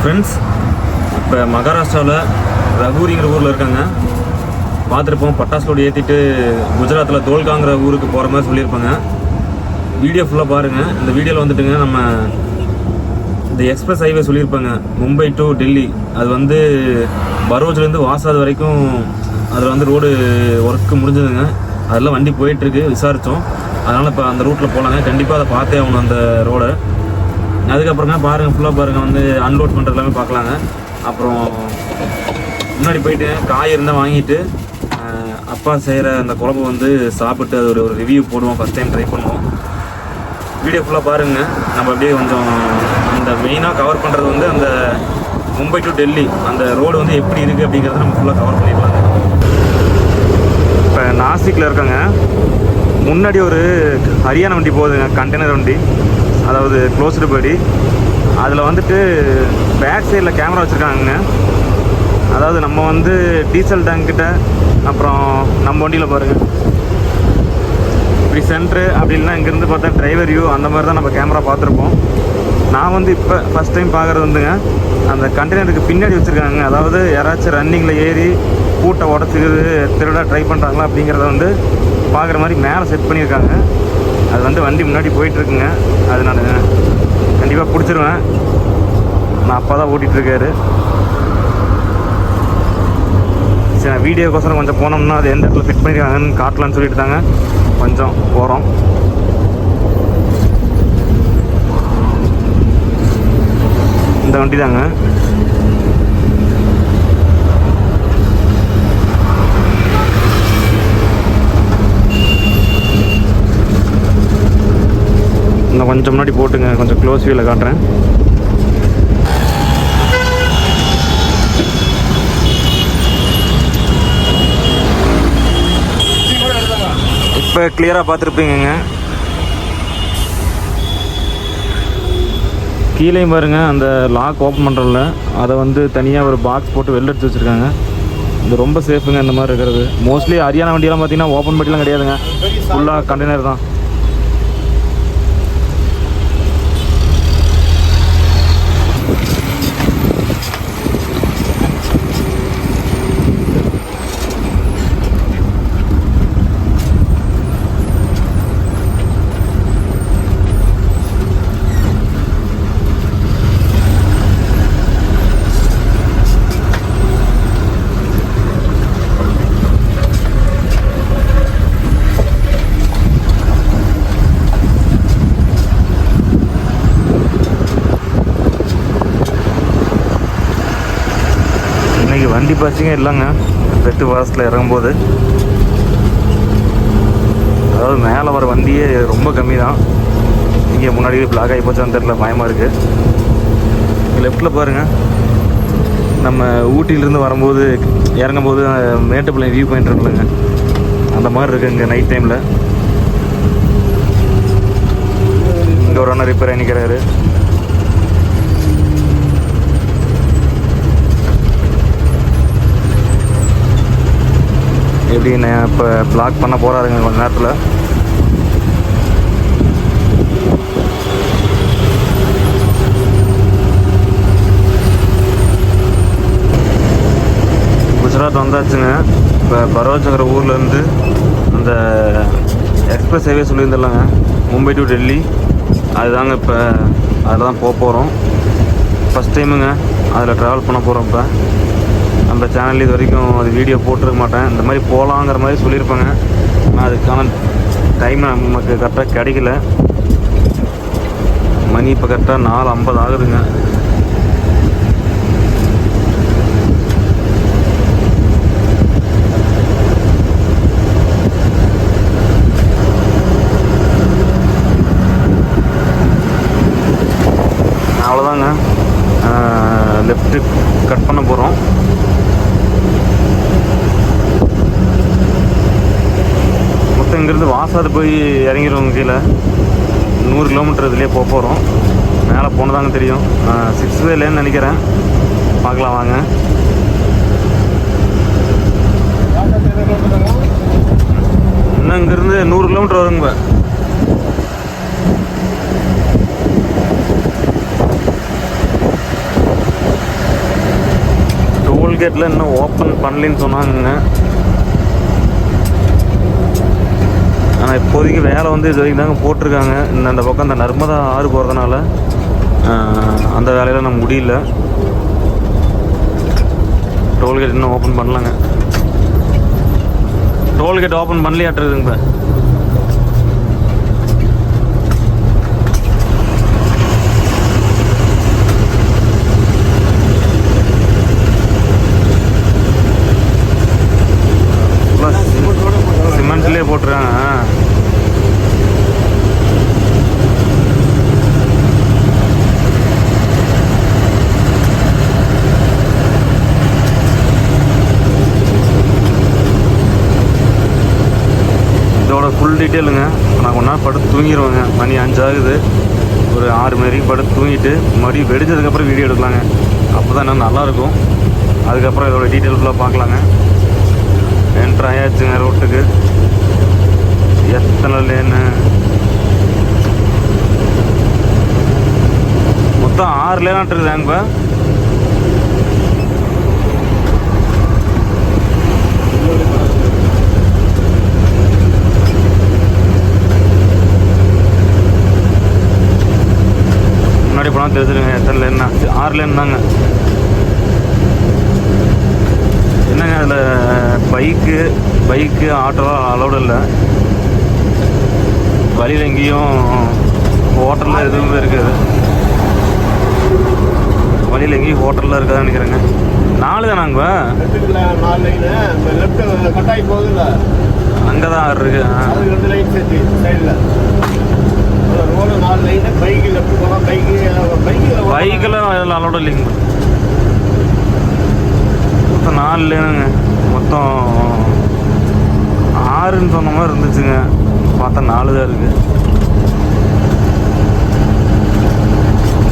Friends இப்போ மகாராஷ்டிராவில் ரகூரிங்கிற ஊரில் இருக்காங்க. பார்த்துருப்போம் பட்டாசு ஏற்றிட்டு குஜராத்தில் தோல்காங்கிற ஊருக்கு போகிற மாதிரி சொல்லியிருப்பாங்க. வீடியோ ஃபுல்லாக பாருங்கள் இந்த வீடியோவில் வந்துட்டுங்க நம்ம இந்த எக்ஸ்பிரஸ் ஹைவே சொல்லியிருப்பாங்க. மும்பை டு டெல்லி. அது வந்து பரோஜ்லேருந்து வாசாது வரைக்கும் அதில் வந்து ரோடு ஒர்க்கு முடிஞ்சதுங்க. அதெல்லாம் வண்டி போயிட்டுருக்கு. விசாரித்தோம் அதனால் இப்போ அந்த ரூட்டில் போகலாங்க கண்டிப்பாக அதை பார்த்தே ஆகணும் அந்த ரோடை அதுக்கப்புறங்க பாருங்கள் ஃபுல்லாக பாருங்கள் வந்து அன்லோட் பண்ணுறது எல்லாமே பார்க்கலாங்க. அப்புறம் முன்னாடி போயிட்டு காய் இருந்தால் வாங்கிட்டு அப்பா செய்கிற அந்த குழம்பு வந்து சாப்பிட்டு அது ஒரு ஒரு ரிவ்யூ போடுவோம் ஃபஸ்ட் டைம் ட்ரை பண்ணுவோம். வீடியோ ஃபுல்லாக பாருங்கள் நம்ம அப்படியே கொஞ்சம் அந்த மெயினாக கவர் பண்ணுறது வந்து அந்த மும்பை டு டெல்லி அந்த ரோடு வந்து எப்படி இருக்குது அப்படிங்கிறத நம்ம ஃபுல்லாக கவர் பண்ணிடலாங்க. இப்போ நாசிக்கில் இருக்காங்க. முன்னாடி ஒரு ஹரியானா வண்டி போகுதுங்க கண்டெய்னர் வண்டி. அதாவது க்ளோஸ்டு படி அதில் வந்துட்டு பேக் சைடில் கேமரா வச்சுருக்காங்க அதாவது நம்ம வந்து டீசல் டேங்க்கிட்ட அப்புறம் நம்ம வண்டியில் பாருங்கள் இப்படி சென்ட்ரு அப்படி இல்லைன்னா இங்கேருந்து பார்த்தா டிரைவர் வியூ அந்த மாதிரி தான் நம்ம கேமரா பார்த்துருப்போம். நான் வந்து இப்போ ஃபஸ்ட் டைம் பார்க்குறது வந்துங்க அந்த கண்டெய்னருக்கு பின்னாடி வச்சுருக்காங்க. அதாவது யாராச்சும் ரன்னிங்கில் ஏறி பூட்டை உடச்சிக்கிறது திருட ட்ரை பண்ணுறாங்களா அப்படிங்கிறத வந்து பார்க்குற மாதிரி மேலே செட் பண்ணியிருக்காங்க. அது வந்து வண்டி முன்னாடி போயிட்டுருக்குங்க. அது நான் கண்டிப்பாக பிடிச்சிருவேன். நான் அப்பா தான் ஓட்டிகிட்ருக்காரு சரி நான் வீடியோக்கோசரம் கொஞ்சம் போனோம்னா அது எந்த இடத்துல ஃபிட் பண்ணியிருக்காங்கன்னு காட்டலான்னு சொல்லிட்டு தாங்க கொஞ்சம் போகிறோம் இந்த வண்டி தாங்க கொஞ்சம் முன்னாடி போட்டுங்க கொஞ்சம் க்ளோஸ் வியூவில் காட்டுறேன். இப்போ கிளியராக பார்த்துருப்பீங்கங்க. கீழேயும் பாருங்க அந்த லாக் ஓப்பன் பண்ணுறோம்ல அதை வந்து தனியாக ஒரு பாக்ஸ் போட்டு வெளில எடுத்து வச்சுருக்காங்க. இது ரொம்ப சேஃபுங்க இந்த மாதிரி இருக்கிறது. மோஸ்ட்லி ஹரியானா வண்டியெல்லாம் பார்த்தீங்கன்னா ஓப்பன் பண்ணிலாம் கிடையாதுங்க. ஃபுல்லாக கண்டெய்னர் தான் இன்னைக்கு வண்டி பஸ்ஸிங்க இல்லைங்க. பெட்டு வாசத்தில் இறங்கும்போது. அதாவது மேலே வர வண்டியே ரொம்ப கம்மி தான் இங்கே முன்னாடி பிளாக் ஆகி போச்சான்னு தெரில பயமாக இருக்குது லெஃப்ட்டில் பாருங்கள் நம்ம ஊட்டியிலேருந்து வரும்போது இறங்கும்போது மேட்டுப்பிள்ளை மேட்டுப்பாளையம் வியூ பாயிண்ட் இருக்குல்லங்க. அந்த மாதிரி இருக்குது இங்கே நைட் டைமில் இங்கே ஒரு அண்ணன் ரிப்பேர் நிற்கிறாரு எப்படி நான் இப்போ பிளாக் பண்ண போகிறாருங்க கொஞ்ச நேரத்தில். குஜராத் வந்தாச்சுங்க. இப்போ பரோஜ்ங்கிற ஊர்லேருந்து அந்த எக்ஸ்பிரஸ் ஹைவே சொல்லியிருந்துடலாங்க மும்பை டு டெல்லி. அதுதாங்க இப்போ அதில் தான் போக போகிறோம் ஃபஸ்ட் டைமுங்க அதில் ட்ராவல் பண்ண போகிறோம் இப்போ. நம்ம சேனல் இது வரைக்கும் அது வீடியோ போட்டிருக்க மாட்டேன். இந்த மாதிரி போகலாங்கிற மாதிரி சொல்லியிருப்பாங்க. ஆனால் அதுக்கான டைம் நமக்கு கரெக்டாக கிடைக்கல. மணி இப்போ கரெக்டாக நாலு ஐம்பது ஆகுதுங்க அவ்வளோதாங்க லெஃப்ட்டு கட் பண்ண போகிறோம் மொத்தம் இங்கேருந்து போய் இறங்கிடுவோங்க கீழே. நூறு கிலோமீட்டர் இதுலேயே போக போகிறோம் மேலே போனதாங்க தெரியும். சிக்ஸ் வேலேன்னு நினைக்கிறேன். பார்க்கலாம் வாங்க. இன்னும் இங்கேருந்து நூறு கிலோமீட்டர் வருங்க டோல்கேட்டில் இன்னும் ஓப்பன் பண்ணலன்னு சொன்னாங்கங்க. ஆனால் இப்போதைக்கு வேலை வந்து இது வரைக்கும் தாங்க போட்டிருக்காங்க. இந்த அந்த பக்கம் இந்த நர்மதா ஆறு போகிறதுனால அந்த வேலையில் நம்ம முடியல. டோல்கேட் இன்னும் ஓப்பன் பண்ணலங்க. டோல்கேட் ஓப்பன் பண்ணலையாட்டுருக்குங்க இப்போ சிமெண்ட்லேயே போட்டுருக்காங்க இதோட ஃபுல் டீட்டெயிலுங்க. நான் கொஞ்ச நாள் படுத்து தூங்கிடுவேங்க மணி அஞ்சாகுது. ஒரு ஆறு மணி வரைக்கும் படுத்து தூங்கிட்டு மறுபடியும் வெடிச்சதுக்கப்புறம் வீடியோ எடுக்கலாங்க. அப்போ தான் இன்னும் நல்லாயிருக்கும். அதுக்கப்புறம் இதோட டீட்டெயில் ஃபுல்லாக பார்க்கலாங்க. என்ட்ரு ஆயாச்சுங்க ரோட்டுக்கு எத்தனை லேனு மொத்தம் ஆறு லேனாட்டு இருக்குதாங்க இப்போ. முன்னாடி போனால் தெரிஞ்சிருங்க எத்தனை லேன் ஆறு லேன் தாங்க. என்னங்க அதில் பைக்கு பைக்கு ஆட்டோலாம் அலௌடு இல்லை. வழியில் எங்கேயும் ஹோட்டலில் எதுவுமே இருக்காது. வழியில் எங்கேயும் ஹோட்டலில் இருக்காதுன்னு நினைக்கிறேங்க. நாலு தானாங்க அங்கே? தான் ஆறு இருக்கு. நாலு லைனு பைக்கு பைக்கில் பைக்கெல்லாம் அதில் அலௌடு இல்லைங்க மொத்தம் நாலு லேனுங்க மொத்தம் ஆறுன்னு சொன்ன மாதிரி இருந்துச்சுங்க. பார்த்தா நாலு தான் இருக்கு.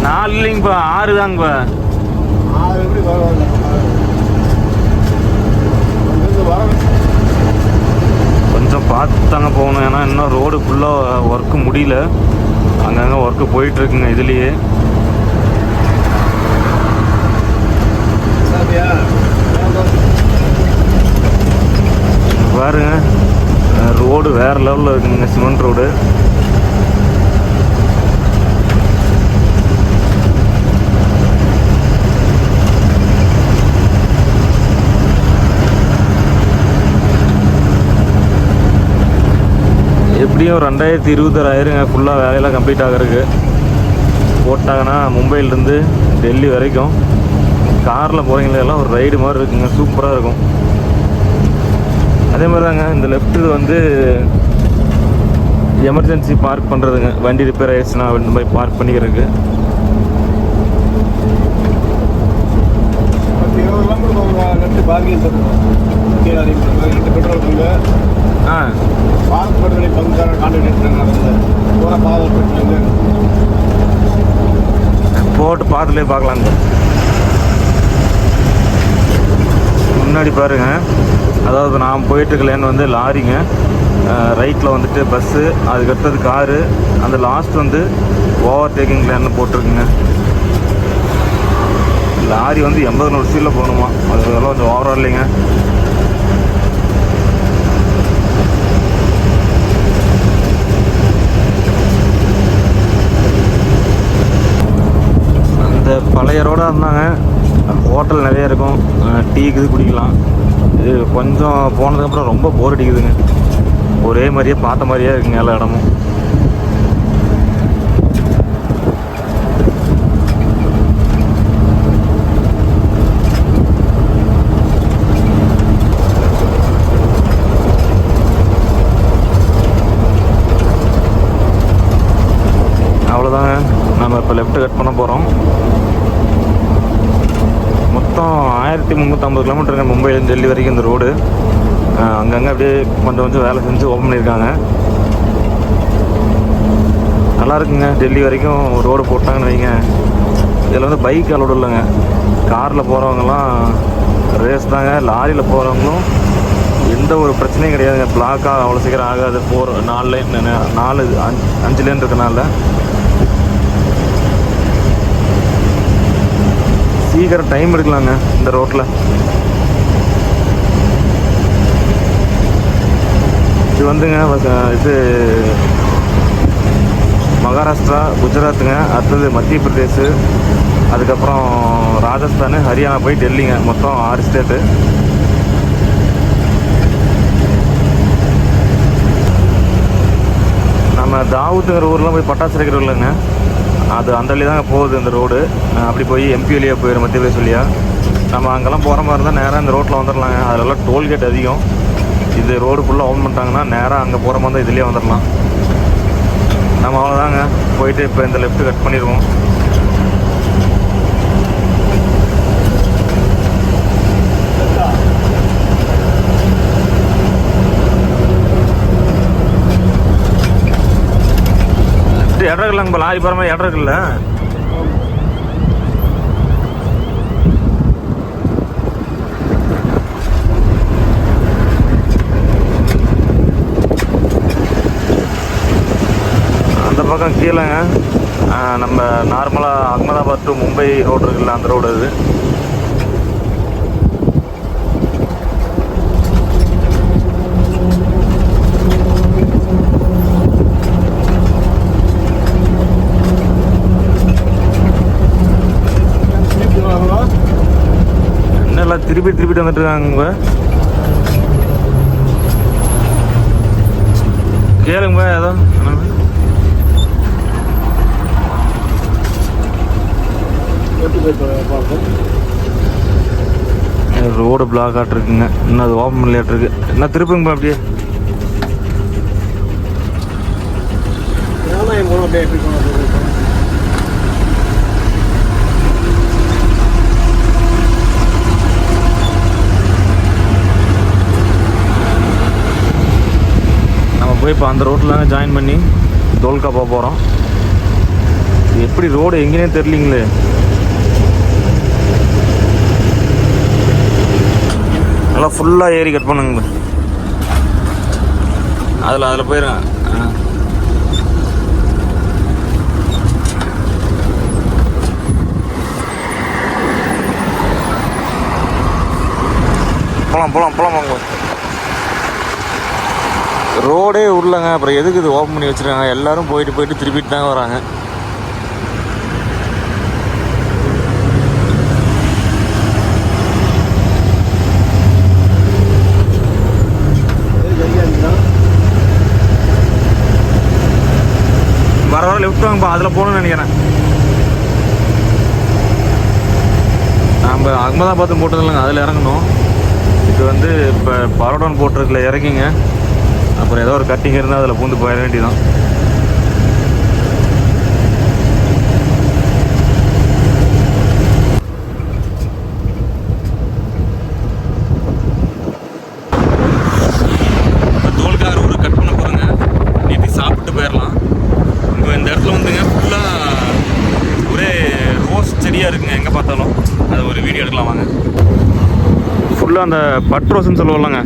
நாலு இல்லைங்கப்பா ஆறு தாங்கப்பா ஆறு எப்படி கொஞ்சம் பார்த்து தாங்க போகணும். ஏன்னா இன்னும் ரோடு ஃபுல்லாக ஒர்க்கு முடியல. அங்கங்கே ஒர்க்கு போயிட்டுருக்குங்க இதுலேயே. சாப்பியா? பாருங்க ரோடு வேறு லெவலில் இருக்குங்க சிமெண்ட் ரோடு எப்படியும் ரெண்டாயிரத்தி இருபத்தாறு ஆயிருங்க. ஃபுல்லாக வேலையெல்லாம் கம்ப்ளீட் ஆகிறதுக்கு. போட்டாங்கன்னா மும்பையிலேருந்து டெல்லி வரைக்கும் காரில் போகிறீங்களெல்லாம் ஒரு ரைடு மாதிரி இருக்குங்க. சூப்பராக இருக்கும். அதே மாதிரி தாங்க இந்த லெஃப்ட் வந்து எமர்ஜென்சி பார்க் பண்ணுறதுங்க வண்டி ரிப்பேர் ஆயிடுச்சுன்னா இந்த மாதிரி பார்க் பண்ணிக்கிறதுக்கு. இருபது kilometre parking petrol Bharat Petroleum பங்குக்கார contract நடந்தது? பூரா பாரத் பெட்ரோலியம் போட்டு பார்த்துலே பார்க்கலாங்க முன்னாடி பாருங்க. அதாவது நான் போயிட்டுருக்க லேன் வந்து லாரிங்க. ரைட்டில் வந்துட்டு பஸ்ஸு அதுக்கடுத்தது காரு அந்த லாஸ்ட் வந்து ஓவர் டேக்கிங் லேன்னு போட்டிருக்குங்க. லாரி வந்து எண்பது நூறு ஸ்பீடில் போகணுமா? அது கொஞ்சம் ஓவராக இல்லைங்க. பழைய ரோடாக இருந்தாங்க. ஹோட்டல் நிறைய இருக்கும். டீ இது குடிக்கலாம். இது கொஞ்சம் போனதுக்கப்புறம் ரொம்ப போர் அடிக்குதுங்க. ஒரே மாதிரியே பார்த்த மாதிரியே இருக்குங்க எல்லா இடமும் அவ்வளோதாங்க நம்ம இப்போ லெஃப்ட் கட் பண்ண போகிறோம் மொத்தம் ஆயிரத்தி முந்நூற்றம்பது கிலோமீட்டருங்க மும்பையிலேருந்து டெல்லி வரைக்கும் இந்த ரோடு அங்கங்கே அப்படியே கொஞ்சம் கொஞ்சம் வேலை செஞ்சு ஓப்பன் பண்ணியிருக்காங்க. நல்லா இருக்குங்க. டெல்லி வரைக்கும் ரோடு போட்டாங்கன்னு வைங்க. இதில் வந்து பைக் அலோடு இல்லைங்க. காரில் போகிறவங்கலாம் ரேஸ் தாங்க. லாரியில் போகிறவங்களும் எந்த ஒரு பிரச்சனையும் கிடையாதுங்க. பிளாக்காக அவ்வளோ சீக்கிரம் ஆகாது. ஃபோர் நாலு லைன் நாலு அஞ்சு அஞ்சு லைன் இருக்கனால சீக்கிரம் டைம் எடுக்கலாங்க இந்த ரோட்டில் வந்துங்க இது மகாராஷ்டிரா குஜராத்துங்க அடுத்தது மத்திய பிரதேஷ் அதுக்கப்புறம் ராஜஸ்தான் ஹரியானா போய் டெல்லிங்க மொத்தம் ஆறு ஸ்டேட்டு. நம்ம தாவூத்துங்கிற ஊர்லாம் போய் பட்டாசு அடிக்கிற இல்லைங்க அது அந்த வழி தாங்க போகுது இந்த ரோடு. அப்படி போய் எம்பி வழியாக போயிடும் மத்திய பிரதேஷ் நம்ம அங்கெல்லாம் போகிற மாதிரி இருந்தால் நேராக இந்த ரோட்டில் வந்துடலாங்க அதிலெல்லாம் டோல்கேட் அதிகம். இது ரோடு ஃபுல்லாக ஓன் பண்ணிட்டாங்கன்னா நேராக அங்கே போகிற மாதிரி தான் இதுலேயே வந்துடலாம் நம்ம அவ்வளோதாங்க போயிட்டு இப்போ இந்த லெஃப்ட் கட் பண்ணிடுவோம். லெஃப்ட் இடம் இல்லைங்க இப்போ லாரி போகிற மாதிரி இடம் இருக்குல்ல அந்த பக்கம் கீழேங்க. நம்ம நார்மலாக அகமதாபாத் டு மும்பை ரோடு இருக்குல்ல அந்த ரோடு அது. என்னெல்லாம் திருப்பி திருப்பிட்டு வந்துட்டு இருக்காங்க ஏதோ. என்னன்னு. ரோடு பிளாக் ஆட்டிருக்குங்க இன்னும் அது ஓப்பன் பண்ணலையாட்டிருக்கு என்ன திருப்புங்கப்பா அப்படியே? ராமாயம் போனோம் அப்படியே எப்படி போனோம் நம்ம போய் இப்போ அந்த ரோட்டில் ஜாயின் பண்ணி தோல்கா போக போகிறோம் எப்படி ரோடு எங்கேனே தெரியலீங்களே. நல்லா ஃபுல்லாக ஏறி கட் பண்ணுங்க அதில் அதில் போயிருங்க. ஆ போகலாம் போகலாம் போகலாம் வாங்க. ரோடே உருளைங்க அப்புறம் எதுக்கு இது ஓப்பன் பண்ணி வச்சிருக்காங்க? எல்லாரும் போயிட்டு போயிட்டு திருப்பிட்டு தாங்க வராங்க. வர அதில் போகணும்னு நினைக்கிறேன். நம்ம அகமதாபாத் போட்டது இல்லைங்க அதில் இறங்கணும். இது வந்து இப்போ பரோடான் போட்டிருக்குல இறங்கிங்க அப்புறம் ஏதோ ஒரு கட்டிங் இருந்தால் அதில் பூந்து போயிட வேண்டியதான் தோல்கார ஒரு கட் பண்ண போகிறோங்க நேற்று சாப்பிட்டு போயிடலாம் இப்போ இந்த இடத்துல வந்துங்க ஃபுல்லாக ஒரே ரோஸ் செடியாக இருக்குங்க. எங்கே பார்த்தாலும். அது ஒரு வீடியோ எடுக்கலாம் வாங்க. ஃபுல்லாக அந்த பட் ரோஸ்ன்னு சொல்லுவோம்லங்க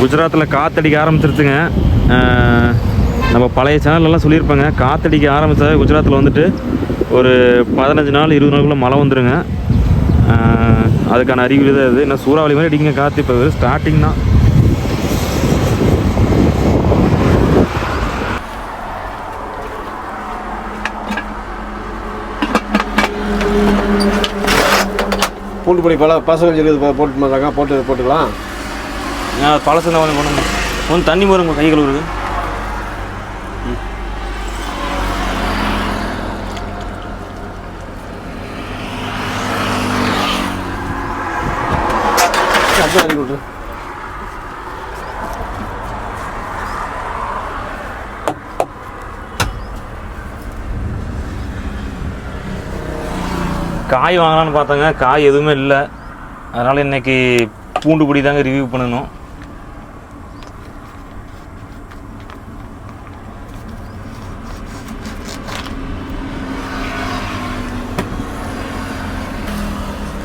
குஜராத்தில் காத்தடிக்க ஆரம்பிச்சிருச்சுங்க. நம்ம பழைய சேனல்லலாம் சொல்லியிருப்பாங்க. காத்தடிக்க ஆரம்பித்தா குஜராத்தில் வந்துட்டு ஒரு பதினஞ்சு நாள் இருபது நாளுக்குள்ளே மழை வந்துடுங்க அதுக்கான அறிகுறி தான் இது. இன்னும் சூறாவளி மாதிரி அடிக்குங்க காற்று இப்போ ஸ்டார்டிங் தான். பூண்டு பொடி பல பசங்க இது போட்டு மாட்டாங்க போட்டு போட்டுக்கலாம். பழசு தான் பண்ணுங்க கொஞ்சம் தண்ணி போருங்க கை கழுவுறது அடி விட்ரு காய் வாங்கலாம்னு பார்த்தாங்க. காய் எதுவுமே இல்லை. அதனால் இன்னைக்கு பூண்டு பொடி தாங்க ரிவ்யூ பண்ணணும்.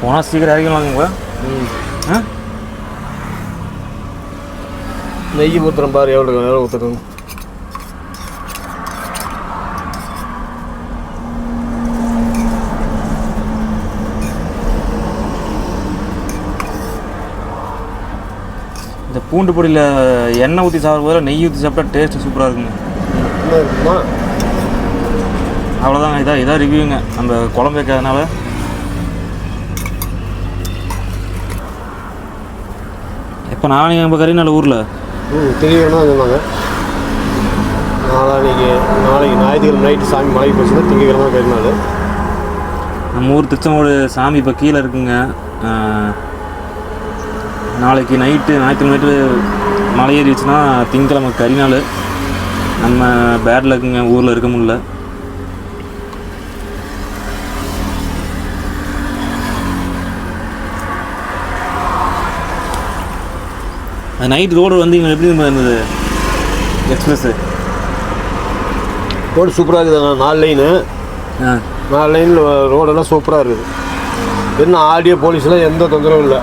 போனால் சீக்கிரம் இறங்கிடலாங்க ஆ? நெய் ஊற்றுறேன் பாரு எவ்வளோ நேரம் ஊற்றுறேன் இந்த பூண்டு பொடியில் எண்ணெய் ஊற்றி சாப்பிடும்போது நெய் ஊற்றி சாப்பிட்டா டேஸ்ட்டு சூப்பராக இருக்குங்க. அவ்வளோதாங்க இதாக இதாக ரிவ்யூங்க நம்ம குழம்பு வைக்காதனால. இப்போ நாளைக்கு நம்ம கறி நல்ல ஊரில் ம் தெரியணும் சொன்னாங்க நாளைக்கு நாளைக்கு ஞாயிற்றுக்கிழமை நைட்டு சாமி மலைக்கு போச்சுன்னா திங்கக்கிழமை கறிநாள் நம்ம ஊர் திருச்செங்கோடு சாமி இப்போ கீழே இருக்குங்க. நாளைக்கு நைட்டு ஞாயிற்றுக்கிழமை நைட்டு மலை ஏறிடுச்சுன்னா திங்கக்கிழமை கரிநாள். நம்ம பேட்டில் இருக்குங்க ஊரில் இருக்க முடியல. நைட் ரோடு வந்து இங்கே எப்படி இருந்தது? எக்ஸ்பிரஸ்ஸு ரோடு சூப்பராக இருக்குது நாலு லைனு நாலு லைனில் ரோடெல்லாம் சூப்பராக இருக்குது. என்ன ஆடியோ போலீஸ்லாம் எந்த தொந்தரவும் இல்லை.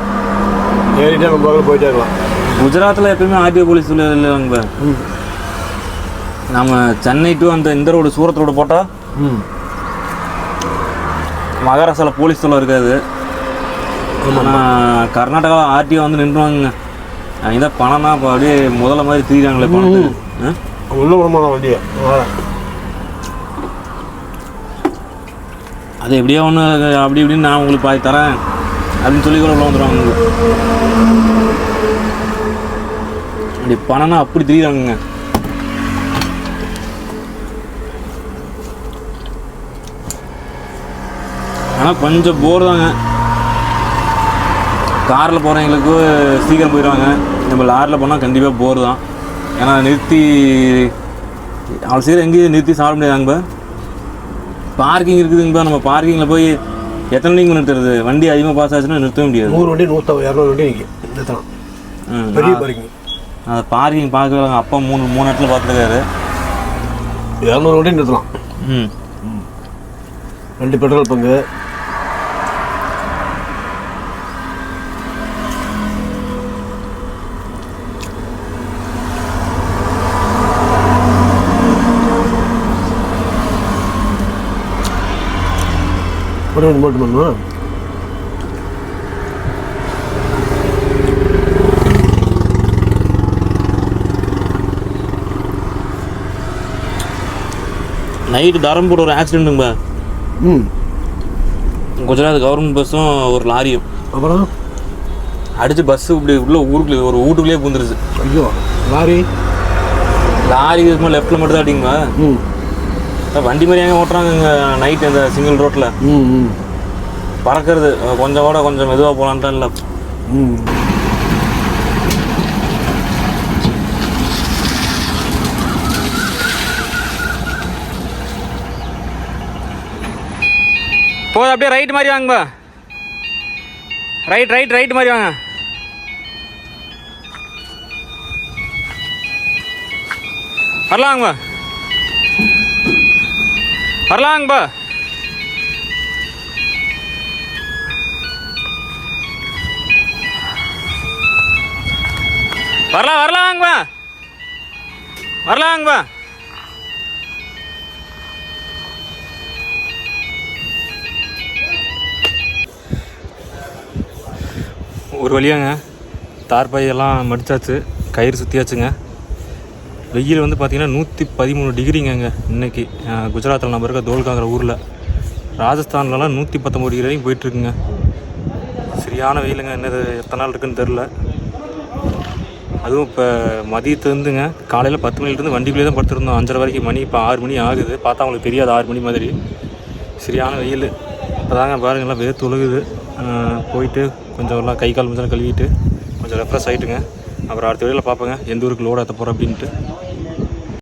ஏறிட்டே நம்ம பக்கத்தில் போயிட்டே இருக்கலாம். குஜராத்தில் எப்பயுமே ஆர்டிஓ போலீஸ் இல்லைங்க ம். நம்ம சென்னை டு அந்த இந்த ரோடு சூரத் ரோடு போட்டால் ம். மகாராஷ்டிராவில் போலீஸ் தொல்லை இருக்காது. ஆனால் கர்நாடகாவில் ஆர்டிஓ வந்து நின்றுவாங்க அவங்க தான் பணம்னா இப்போ அப்படியே முதல்ல மாதிரி பணத்துக்கு ஆ? உள்ள விடமான வண்டியை. அது எப்படியோ ஒன்று அப்படி இப்படின்னு நான் உங்களுக்கு பாதி தரேன். அப்படின்னு சொல்லி கூட உள்ள வந்துடுவாங்க. அப்படி பணம்னா அப்படி தெரியுறாங்க ஆனால் கொஞ்சம் போர் தாங்க. காரில் போகிறவங்களுக்கு சீக்கிரம் போயிடுவாங்க. நம்ம லாரியில் போனால் கண்டிப்பாக போர் தான். ஏன்னா நிறுத்தி அவ்வளோ சீக்கிரம் எங்கேயும் நிறுத்தி சாப்பிட முடியாதாங்க பார்க்கிங் இருக்குதுங்கப்பா நம்ம பார்க்கிங்கில் போய் எத்தனை மணிக்கு நிறுத்துறது? வண்டி அதிகமாக பாஸ் ஆச்சுன்னா நிறுத்தவே முடியாது. நூறு வண்டி நூற்றம்பது இரநூறு வண்டி நிறுத்தலாம் ம், பெரிய பார்க்கிங் அந்த பார்க்கிங் பார்க்கறாங்க அப்பா மூணு மூணு இடத்துல பார்த்துருக்காரு. இரநூறு வண்டி நிறுத்தலாம். ம். ரெண்டு பெட்ரோல் பங்கு. ஒரு ரெண்டு மட்டும் பண்ணுமா நைட்டு தரம்பூர் ஒரு ஆக்சிடென்ட்டுங்கப்பா ம். குஜராத் கவர்மெண்ட் பஸ்ஸும் ஒரு லாரியும். அப்புறம்? அடிச்சு பஸ்ஸு இப்படி உள்ள ஊருக்குள்ளே ஒரு வீட்டுக்குள்ளேயே பூந்துருச்சு ஐயோ லாரி? லாரி லெஃப்ட்டில் மட்டும் தான் அடிங்கப்பா ம். வண்டி மாதிரி எங்கே ஓட்டுறாங்க இங்கே நைட் அந்த சிங்கிள் ரோட்டில் ம் ம். பறக்கிறது. கொஞ்சம் கூட கொஞ்சம் மெதுவாக போகலான்ட்டு இல்லை. ம். போதும் அப்படியே ரைட் மாதிரி வாங்கப்பா ரைட் ரைட் ரைட் மாதிரி வாங்க. வரலாங்கப்பா வரலாங்கப்பா வரலாம் வரலாங்கப்பா வரலாங்கப்பா ஒரு வழியாங்க தார்பாயெல்லாம் மடித்தாச்சு மடிச்சாச்சு கயிறு சுற்றியாச்சுங்க வெயில் வந்து பார்த்திங்கன்னா நூற்றி பதிமூணு டிகிரிங்க இன்றைக்கி குஜராத்தில் நம்ம இருக்க தோல்காங்கிற ஊரில். ராஜஸ்தான்லலாம் நூற்றி பத்தொம்பது டிகிரி வரைக்கும் போயிட்டுருக்குங்க. சரியான வெயிலுங்க. என்னது எத்தனை நாள் இருக்குன்னு தெரில அதுவும் இப்போ மதியத்துலேருந்துங்க காலையில் பத்து மணிலேருந்து வண்டிக்குள்ளே தான் படுத்துருந்தோம். அஞ்சரை வரைக்கும் மணி இப்போ ஆறு மணி ஆகுது. பார்த்தா அவங்களுக்கு தெரியாது ஆறு மணி மாதிரி. சரியான வெயில். இப்போ தாங்க பாருங்கள்லாம் வேர்த்து ஒழுகுது போயிட்டு கொஞ்சம் எல்லாம் கை கால் கொஞ்சம் கழுவிட்டு கொஞ்சம் ரெஃப்ரெஷ் ஆகிட்டுங்க அப்புறம் அடுத்த வழியில் பார்ப்பேங்க. எந்த ஊருக்கு லோடு ஏற்ற போகிறோம் அப்படின்ட்டு.